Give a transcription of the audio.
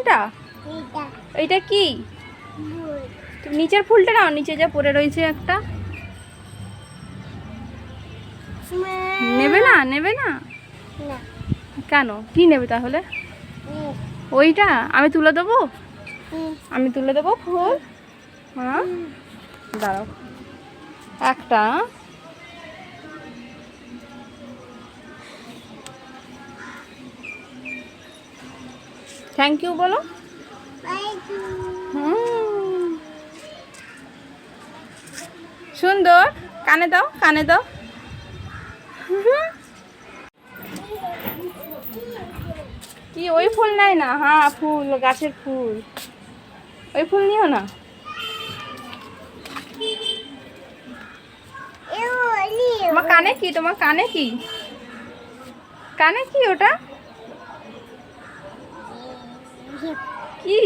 কোনটা? এটা এইটা কি? নিচের ফুলটা নাও নিচে যা পড়ে রয়েছে একটা। নেবে না নেবে না? কেন? কি নেবে তাহলে? ওইটা? আমি তুলে দেবো? আমি তুলে দেবো ফুল? হ্যাঁ? দাঁড়াও। একটা। থ্যাংক ইউ বলো। সুন্দর। কানে দাও কানে দাও। কি ওই ফুল নাই না? হ্যাঁ ফুল গাছের ফুল। ওই ফুল নিও না। তোমার কানে কি? তোমার কানে কি? কানে কি ওটা? কি?